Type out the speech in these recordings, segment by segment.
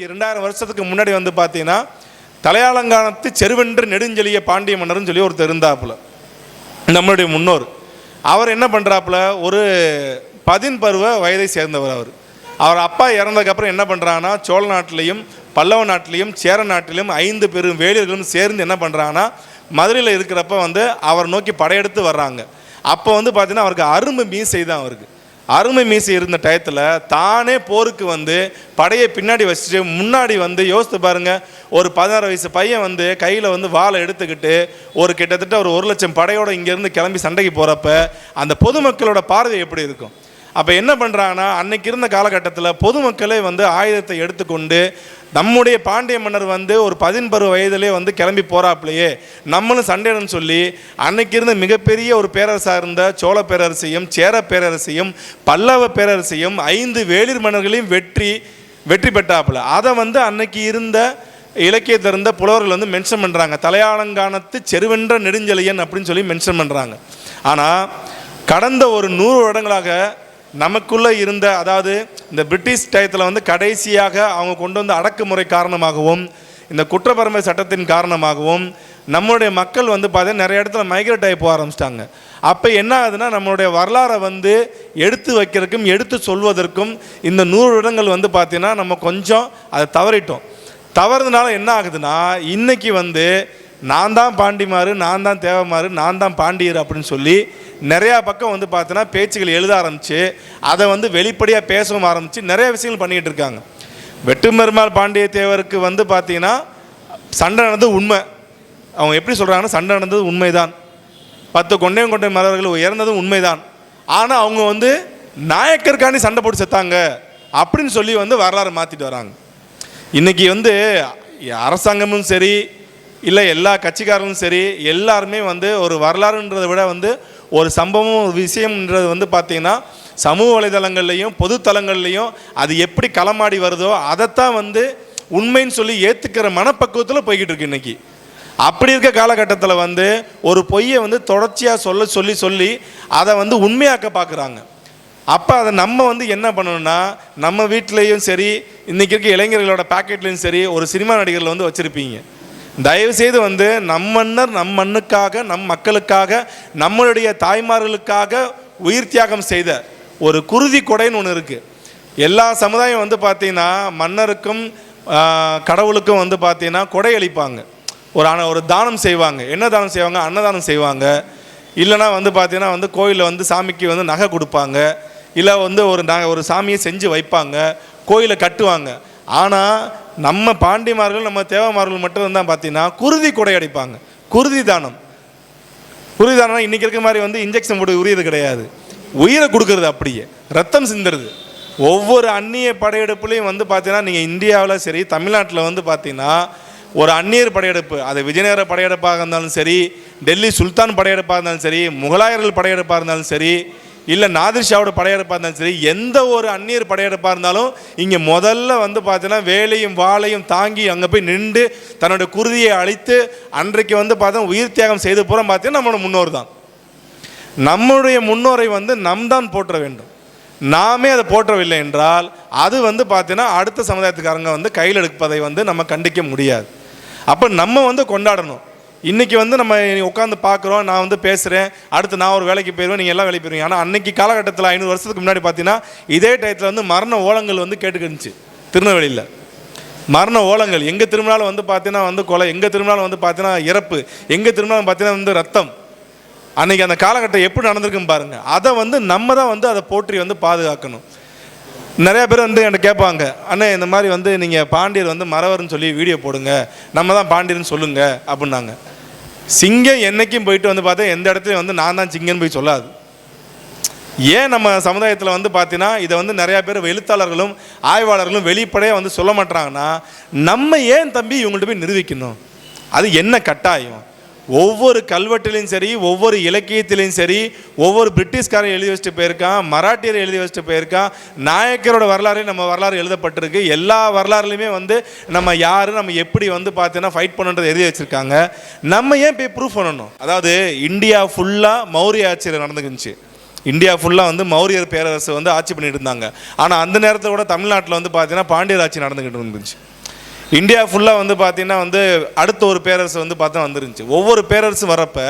இரண்டாயிரம் வருஷத்துக்கு முன்னாடி வந்து பார்த்தீங்கன்னா தலையாலங்கானத்து செருவென்று நெடுஞ்செழிய பாண்டிய மன்னர்னு சொல்லி ஒருத்தர் இருந்தாப்புல. நம்மளுடைய முன்னோர். அவர் என்ன பண்ணுறாப்புல ஒரு பதின்பருவ வயதை சேர்ந்தவர் அவர். அவர் அப்பா இறந்ததுக்கப்புறம் என்ன பண்ணுறாங்கன்னா சோழ நாட்டிலையும் பல்லவ நாட்டிலையும் சேர நாட்டிலும் ஐந்து பெரும் வேலியர்களும் சேர்ந்து என்ன பண்ணுறாங்கன்னா மதுரையில் இருக்கிறப்ப வந்து அவர் நோக்கி படையெடுத்து வர்றாங்க. அப்போ வந்து பார்த்தீங்கன்னா அவருக்கு அரும்பு மீசை தான் அவருக்கு. அருமை மீசி இருந்த டயத்தில் தானே போருக்கு வந்து படையை பின்னாடி வச்சுட்டு முன்னாடி வந்து யோசித்து பாருங்கள் ஒரு பதினாறு வயசு பையன் வந்து கையில் வந்து வாழை எடுத்துக்கிட்டு ஒரு கிட்டத்தட்ட ஒரு ஒரு லட்சம் படையோடு இங்கேருந்து கிளம்பி சண்டைக்கு போகிறப்ப அந்த பொதுமக்களோட பார்வை எப்படி இருக்கும்? அப்போ என்ன பண்ணுறாங்கன்னா அன்னைக்கு இருந்த காலகட்டத்தில் பொதுமக்களே வந்து ஆயுதத்தை எடுத்துக்கொண்டு நம்முடைய பாண்டிய மன்னர் வந்து ஒரு பதின்பரு வயதிலே வந்து கிளம்பி போகிறாப்புலையே நம்மளும் சண்டைன்னு சொல்லி அன்னைக்கு இருந்த மிகப்பெரிய ஒரு பேரரசாக இருந்த சோழ பேரரசையும் சேர பேரரசையும் பல்லவ பேரரசையும் ஐந்து வேளிர் மன்னர்களையும் வெற்றி வெற்றி பெற்றாப்புல. அதை வந்து அன்னைக்கு இருந்த இலக்கியத்தில் இருந்த புலவர்கள் வந்து மென்ஷன் பண்ணுறாங்க தலையாலங்கானத்து செருவென்ற நெடுஞ்செழியன் அப்படின்னு சொல்லி மென்ஷன் பண்ணுறாங்க ஆனால் கடந்த ஒரு நூறு வருடங்களாக நமக்குள்ளே இருந்த அதாவது இந்த பிரிட்டிஷ் டயத்தில் வந்து கடைசியாக அவங்க கொண்டு வந்த அடக்குமுறை காரணமாகவும் இந்த குற்றப்பரம்பை சட்டத்தின் காரணமாகவும் நம்மளுடைய மக்கள் வந்து பார்த்தீங்கன்னா நிறைய இடத்துல மைக்ரேட் ஆகி போக ஆரம்பிச்சிட்டாங்க. அப்போ என்ன ஆகுதுன்னா நம்மளுடைய வரலாறை வந்து எடுத்து வைக்கிறதுக்கும் எடுத்து சொல்வதற்கும் இந்த நூறு இடங்கள் வந்து பார்த்திங்கன்னா நம்ம கொஞ்சம் அதை தவறிட்டோம். தவறுனால என்ன ஆகுதுன்னா இன்றைக்கி வந்து நான் தான் பாண்டிமாறு நான் தான் தேவமாறு நான் தான் பாண்டியர் அப்படின்னு சொல்லி நிறையா பக்கம் வந்து பார்த்தோன்னா பேச்சுகள் எழுத ஆரம்பித்து அதை வந்து வெளிப்படையாக பேசவும் ஆரம்பித்து நிறைய விஷயங்கள் பண்ணிக்கிட்டு இருக்காங்க. வெட்டுமெருமாள் பாண்டிய தேவருக்கு வந்து பார்த்தீங்கன்னா சண்டை நடந்தது உண்மை. அவங்க எப்படி சொல்கிறாங்கன்னா சண்டை நடந்தது உண்மைதான். பத்து கொண்டையும் கொண்டை மலர்கள் உயர்ந்ததும் உண்மைதான். ஆனால் அவங்க வந்து நாயக்கருக்காண்டி சண்டை போட்டு செத்தாங்க அப்படின்னு சொல்லி வந்து வரலாறு மாற்றிட்டு வராங்க. இன்னைக்கு வந்து அரசாங்கமும் சரி இல்லை எல்லா கட்சிக்காரங்களும் சரி எல்லாருமே வந்து ஒரு வரலாறுன்றதை விட வந்து ஒரு சம்பவம் ஒரு விஷயம்ன்றது வந்து பார்த்திங்கன்னா சமூக வலைதளங்கள்லையும் பொது தளங்கள்லையும் அது எப்படி களமாடி வருதோ அதைத்தான் வந்து உண்மைன்னு சொல்லி ஏற்றுக்கிற மனப்பக்குவத்தில் போய்கிட்டு இருக்கு இன்றைக்கி அப்படி இருக்க காலகட்டத்தில் வந்து ஒரு பொய்யை வந்து தொடர்ச்சியாக சொல்ல சொல்லி சொல்லி அதை வந்து உண்மையாக்க பார்க்குறாங்க அப்போ அதை நம்ம வந்து என்ன பண்ணணும்னா நம்ம வீட்லேயும் சரி இன்றைக்கி இருக்க இளைஞர்களோட பாக்கெட்லேயும் சரி ஒரு சினிமா நடிகர்கள் வந்து வச்சுருப்பீங்க. தயவுசெய்து வந்து நம் மன்னர் நம் மண்ணுக்காக நம் மக்களுக்காக நம்மளுடைய தாய்மார்களுக்காக உயிர் தியாகம் செய்த ஒரு குருதி கொடைன்னு ஒன்று இருக்குது எல்லா சமுதாயம் வந்து பார்த்தீங்கன்னா மன்னருக்கும் கடவுளுக்கும் வந்து பார்த்தீங்கன்னா கொடை அளிப்பாங்க. ஒரு ஆனால் ஒரு தானம் செய்வாங்க. என்ன தானம் செய்வாங்க? அன்னதானம் செய்வாங்க. இல்லைனா வந்து பார்த்திங்கன்னா வந்து கோயிலில் வந்து சாமிக்கு வந்து நகை கொடுப்பாங்க. இல்லை வந்து ஒரு நகை ஒரு சாமியை செஞ்சு வைப்பாங்க. கோயிலை கட்டுவாங்க. ஆனால் நம்ம பாண்டிமார்கள் நம்ம தேவமார்கள் மட்டும் தான் பார்த்தீங்கன்னா குருதி கொடை அடிப்பாங்க. குருதி தானம். குருதி தானம் இன்றைக்கி இருக்க மாதிரி வந்து இன்ஜெக்ஷன் போட்டு உரியது கிடையாது. உயிரை கொடுக்கறது அப்படியே. ரத்தம் சிந்துறது. ஒவ்வொரு அந்நிய படையெடுப்புலையும் வந்து பார்த்தீங்கன்னா நீங்கள் இந்தியாவில் சரி தமிழ்நாட்டில் வந்து பார்த்தீங்கன்னா ஒரு அந்நியர் படையெடுப்பு அது விஜயநகர படையெடுப்பாக இருந்தாலும் சரி டெல்லி சுல்தான் படையெடுப்பாக இருந்தாலும் சரி முகலாயர்கள் படையெடுப்பாக இருந்தாலும் சரி இல்லை நாதிர்ஷாவோட படையெடுப்பாக இருந்தாலும் சரி எந்த ஒரு அந்நியர் படையெடுப்பாக இருந்தாலும் இங்கே முதல்ல வந்து பார்த்தீங்கன்னா வேலையும் வாளையும் தாங்கி அங்கே போய் நின்று தன்னோட குருதியை அழித்து அன்றைக்கு வந்து பார்த்தா உயிர் தியாகம் செய்து போகிறோம் பார்த்தீங்கன்னா நம்மளோட முன்னோர் தான். நம்முடைய முன்னோரை வந்து நம் தான் போற்ற வேண்டும். நாமே அதை போற்றவில்லை என்றால் அது வந்து பார்த்தீங்கன்னா அடுத்த சமுதாயத்துக்காரங்க வந்து கையில் எடுப்பதை வந்து நம்ம கண்டிக்க முடியாது. அப்போ நம்ம வந்து கொண்டாடணும். இன்றைக்கி வந்து நம்ம உட்காந்து பார்க்குறோம் நான் வந்து பேசுகிறேன் அடுத்து நான் ஒரு வேலைக்கு போயிடுவேன் நீங்கள் எல்லாம் வேலைக்கு போயிருவீங்க. ஆனால் அன்றைக்கி காலகட்டத்தில் ஐநூறு வருஷத்துக்கு முன்னாடி பார்த்தீங்கன்னா இதே டயத்தில் வந்து மரண ஓலங்கள் வந்து கேட்டுக்கிருந்துச்சு திருநெல்வேலியில். மரண ஓலங்கள். எங்கே திரும்பினாலும் வந்து பார்த்தீங்கன்னா வந்து கொலை எங்கே திரும்பினாலும் வந்து பார்த்தீங்கன்னா இறப்பு எங்கே திரும்பினாலும் பார்த்தீங்கன்னா வந்து ரத்தம். அன்றைக்கி அந்த காலகட்டம் எப்படி நடந்திருக்குன்னு பாருங்கள் அதை வந்து நம்ம தான் வந்து அதை போற்றி வந்து பாதுகாக்கணும். நிறையா பேர் வந்து என்கிட்ட கேட்பாங்க அண்ணே இந்த மாதிரி வந்து நீங்கள் பாண்டியர் வந்து மறவர்னு சொல்லி வீடியோ போடுங்க நம்ம தான் பாண்டியர்னு சொல்லுங்கள் அப்படின்னாங்க. சிங்கம் என்னைக்கும் போயிட்டு வந்து பார்த்தா எந்த இடத்துலையும் வந்து நான் தான் சிங்கம்னு போய் சொல்லாது. ஏன் நம்ம சமுதாயத்தில் வந்து பார்த்தீங்கன்னா இதை வந்து நிறையா பேர் எழுத்தாளர்களும் ஆய்வாளர்களும் வெளிப்படையாக வந்து சொல்ல மாட்டாங்கன்னா நம்ம ஏன் தம்பி இவங்கள்ட்ட போய் நிரூபிக்கணும்? அது என்ன கட்டாயம்? ஒவ்வொரு கல்வெட்டுலையும் சரி ஒவ்வொரு இலக்கியத்திலையும் சரி ஒவ்வொரு பிரிட்டிஷ்காரன் எழுதி வச்சுட்டு போயிருக்கான் மராட்டியர் எழுதி வச்சுட்டு போயிருக்கான் நாயக்கரோட வரலாறு நம்ம வரலாறு எழுதப்பட்டிருக்கு. எல்லா வரலாறுலையுமே வந்து நம்ம யார் நம்ம எப்படி வந்து பார்த்தீங்கன்னா ஃபைட் பண்ணுன்றது எழுதி வச்சுருக்காங்க. நம்ம ஏன் போய் ப்ரூஃப் பண்ணணும்? அதாவது இந்தியா ஃபுல்லாக மௌரிய ஆட்சியில் நடந்துக்கிச்சு இந்தியா ஃபுல்லாக வந்து மௌரியர் பேரரசு வந்து ஆட்சி பண்ணிட்டு இருந்தாங்க. ஆனால் அந்த நேரத்தில் கூட தமிழ்நாட்டில் வந்து பார்த்தீங்கன்னா பாண்டியர் ஆட்சி நடந்துக்கிட்டு இருந்துச்சு. இந்தியா ஃபுல்லாக வந்து பார்த்தீங்கன்னா வந்து அடுத்த ஒரு பேரரசு வந்து பார்த்தா வந்துருந்துச்சு. ஒவ்வொரு பேரரசு வரப்போ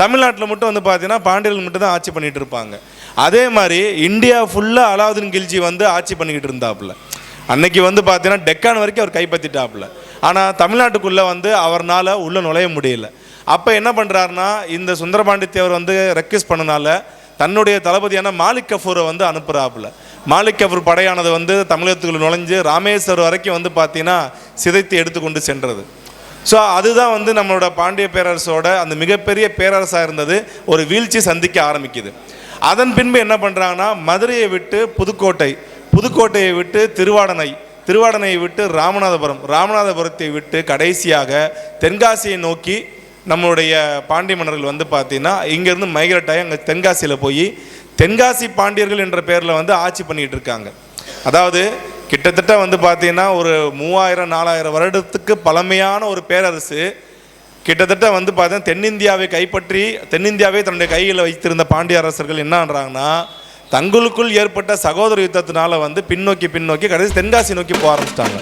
தமிழ்நாட்டில் மட்டும் வந்து பார்த்தீங்கன்னா பாண்டியர்கள் மட்டும் தான் ஆட்சி பண்ணிட்டு இருப்பாங்க. அதே மாதிரி இந்தியா ஃபுல்லாக அலாவுதீன் கில்ஜி வந்து ஆட்சி பண்ணிக்கிட்டு இருந்தாப்புல. அன்னைக்கு வந்து பார்த்தீங்கன்னா டெக்கான் வரைக்கும் அவர் கைப்பற்றிட்டாப்புல. ஆனால் தமிழ்நாட்டுக்குள்ளே வந்து அவர்னால் உள்ளே நுழைய முடியல. அப்போ என்ன பண்ணுறாருனா இந்த சுந்தரபாண்டி தேவர் வந்து ரெக்வஸ்ட் பண்ணனால தன்னுடைய தளபதியான மாலிக் கஃபூரை வந்து அனுப்புகிறாப்புல மாலிகபூர் படையானது வந்து தமிழகத்துக்குள்ள நுழைஞ்சு ராமேஸ்வரம் வரைக்கும் வந்து பார்த்தீங்கன்னா சிதைத்து எடுத்துக்கொண்டு சென்றது. ஸோ அதுதான் வந்து நம்மளோட பாண்டிய பேரரசோட அந்த மிகப்பெரிய பேரரசாக இருந்தது. ஒரு வீழ்ச்சி சந்திக்க ஆரம்பிக்குது. அதன் பின்பு என்ன பண்ணுறாங்கன்னா மதுரையை விட்டு புதுக்கோட்டை புதுக்கோட்டையை விட்டு திருவாடனை திருவாடனையை விட்டு ராமநாதபுரம் ராமநாதபுரத்தை விட்டு கடைசியாக தென்காசியை நோக்கி நம்மளுடைய பாண்டிய மன்னர்கள் வந்து பார்த்தீங்கன்னா இங்கேருந்து மைக்ரேட் ஆகி அங்கே தென்காசியில் போய் தென்காசி பாண்டியர்கள் என்ற பேரில் வந்து ஆட்சி பண்ணிகிட்டு இருக்காங்க. அதாவது கிட்டத்தட்ட வந்து பார்த்தீங்கன்னா ஒரு மூவாயிரம் நாலாயிரம் வருடத்துக்கு பழமையான ஒரு பேரரசு கிட்டத்தட்ட வந்து பார்த்தீங்கன்னா தென்னிந்தியாவை கைப்பற்றி தென்னிந்தியாவை தன்னுடைய கையில் வைத்திருந்த பாண்டிய அரசர்கள் என்னன்றாங்கன்னா தங்களுக்குள் ஏற்பட்ட சகோதர யுத்தத்தினால வந்து பின்னோக்கி பின்னோக்கி கடைசி தென்காசி நோக்கி போக ஆரம்பிச்சிட்டாங்க.